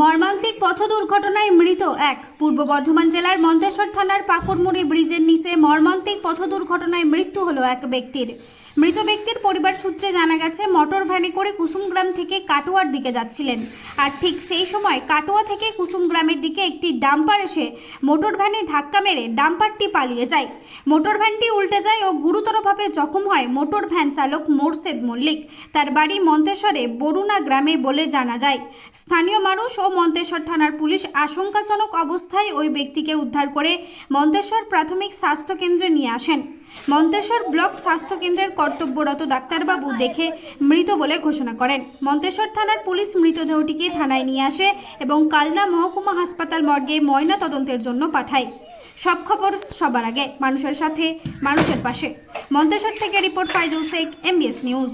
মর্মান্তিক পথ দুর্ঘটনায় মৃত এক। পূর্ব বর্ধমান জেলার মন্তেশ্বর থানার পাকুড়মুড়ি ব্রিজের নিচে মর্মান্তিক পথ দুর্ঘটনায় মৃত্যু হলো এক ব্যক্তির। মৃত ব্যক্তির পরিবার সূত্রে জানা গেছে, মোটর ভ্যানে করে কুসুমগ্রাম থেকে কাটোয়ার দিকে যাচ্ছিলেন। আর ঠিক সেই সময় কাটোয়া থেকে কুসুমগ্রামের দিকে একটি ডাম্পার এসে মোটর ভ্যানে ধাক্কা মেরে ডাম্পারটি পালিয়ে যায়। মোটর ভ্যানটি উল্টে যায় ও গুরুতরভাবে জখম হয় মোটর ভ্যান চালক মোরশেদ মল্লিক। তার বাড়ি মন্তেশ্বরে বরুণা গ্রামে বলে জানা যায়, স্থানীয় মানুষ ও মন্তেশ্বর থানার পুলিশ আশঙ্কাজনক অবস্থায় ওই ব্যক্তিকে উদ্ধার করে মন্তেশ্বর প্রাথমিক স্বাস্থ্য কেন্দ্রে নিয়ে আসেন। মন্তেশ্বর ব্লক স্বাস্থ্য কেন্দ্রের কর্তব্যরত ডাক্তারবাবু দেখে মৃত বলে ঘোষণা করেন। মন্তেশ্বর থানার পুলিশ মৃতদেহটিকে থানায় নিয়ে আসে এবং কালনা মহকুমা হাসপাতাল মর্গে ময়না তদন্তের জন্য পাঠায়। সব খবর সবার আগে মানুষের সাথে মানুষের পাশে। মন্তেশ্বর থেকে report Faizul Sheikh MBS news.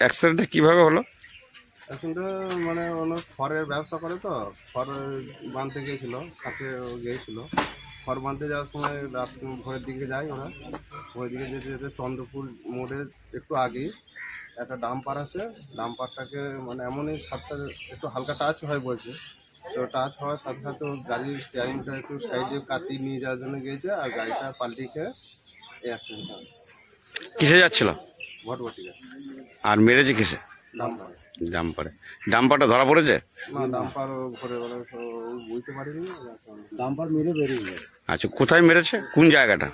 অ্যাক্সিডেন্টটা কীভাবে হলো? এখনটা মানে অনেক খড়ের ব্যবসা করে তো খড় বাঁধতে গিয়েছিল সাথে গিয়েছিল। খড় বাঁধতে যাওয়ার সময় রাত ভোরের দিকে যায় ওরা। ভোরের দিকে যেতে যেতে চন্দ্রপুর মোড়ের একটু আগে একটা ডাম্পার আছে। ডাম্পারটাকে মানে এমনই সাতটা একটু হালকা টাচ হয় বলছে। তো টাচ হওয়ার সাথে সাথে গাড়ির স্টিয়ারিংটা একটু সাইডে কাটি নিয়ে যাওয়ার জন্য গিয়েছে আর গাড়িটা পাল্টি খেয়ে এই অ্যাক্সিডেন্ট হয় কিসে যাচ্ছিল? ভটভটিকে আর মেরেছে কিসে? ডাম্পার। ডাম্পারে। ডাম্পারটা ধরা পড়েছে? ডাম্পার ঘুরে বুঝতে পারিনি। ডাম্পার মেরে বেরিয়ে যায় আচ্ছা কোথায় মেরেছে? কোন জায়গাটা?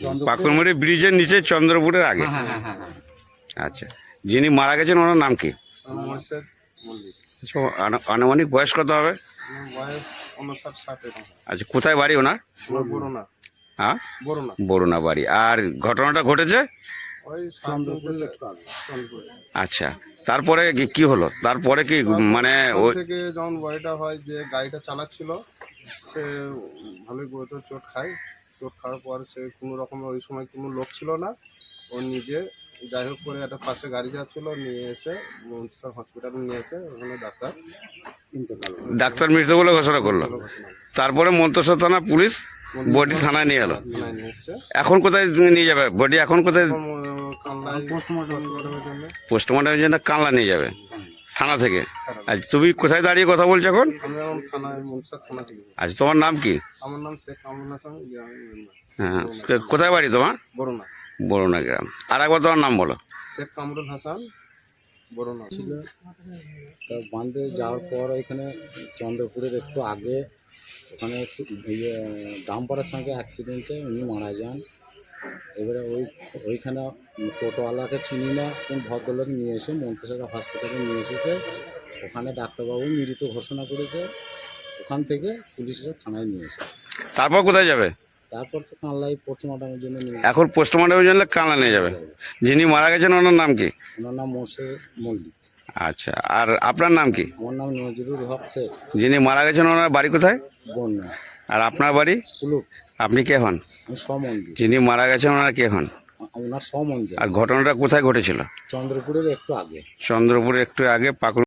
চন্দ্রপুর মোড়ের একটু ব্রিজের নিচে চন্দ্রপুরের আগে? হ্যাঁ হ্যাঁ হ্যাঁ আচ্ছা যিনি মারা গেছেন ওনার নাম কি? আচ্ছা, আনু- আনুমানিক বয়স কত হবে? আচ্ছা কোথায় বাড়ি ওনার? হ্যাঁ? বড়োনা বরুণা বাড়ি। আর ঘটনাটা ঘটেছে? ওই আচ্ছা তারপরে কি- হলো? তারপরে কি মানে ও থেকে যখন বয়টা হয় যে গাড়িটা চালাচ্ছিল সে ভালোই গুরুতর চোট খায়। চোট খাওয়ার পর সে কোনো রকম ওই সময় কোনো লোক ছিল না। ও নিজে যাই হোক করে একটা পাশে গাড়ি যাচ্ছিল নিয়ে এসে হসপিটালে নিয়ে এসে ওখানে ডাক্তার ডাক্তার মৃত বলে ঘোষণা করল? তারপরে মন্তসর থানা পুলিশ বডি থানায় নিয়ে এলো? এখন কোথায় নিয়ে যাবে? বডি এখন কোথায় পোস্টমর্টমের জন্য কানলা নিয়ে যাবে থানা থেকে। আচ্ছা তুমি কোথায় দাঁড়িয়ে কথা বলছো এখন? থানায় থানা আচ্ছা তোমার নাম কি? আমার নাম শেখ কামরুল হাসান গ্রামের মেম্বার হ্যাঁ কোথায় বাড়ি তোমার? বড়োনা। বরুণা গ্রাম। আর একবার তোমার নাম বলো। শেখ কামরুল হাসান বড়োনা। ছিল তা বাঁধে যাওয়ার পর এখানে চন্দ্রপুরের একটু আগে ওখানে একটু ইয়ে ডাম্পারের সঙ্গে অ্যাক্সিডেন্টে উনি মারা যান। এবারে ওই ওইখানে টোটোওয়ালাকে চিনি না কোন ভদ্রলোক নিয়ে এসে মন্ত্রিসভা হসপিটালে নিয়ে এসেছে। ওখানে ডাক্তারবাবু মৃত ঘোষণা করেছে। ওখান থেকে পুলিশরা থানায় নিয়ে এসেছে। তারপর কোথায় যাবে? তারপর তো কানলাই পোস্টমর্টমের জন্য নিয়ে এখন পোস্টমর্টমের জন্য কানলা নিয়ে যাবে। যিনি মারা গেছেন ওনার নাম কি? ওনার নাম মোসে মল্লিক। আচ্ছা আর আপনার নাম কি? আমার নাম নজরুল হক শেখ। যিনি মারা গেছেন ওনার বাড়ি কোথায়? বন্যা। আর আপনার বাড়ি? পুলুক আপনি কে হন? সমন্দির যিনি মারা গেছেন ওনার কে হন? ওনার সমন্দির আর ঘটনাটা কোথায় ঘটেছিল? চন্দ্রপুরের একটু আগে। চন্দ্রপুরের একটু আগে পাকুড়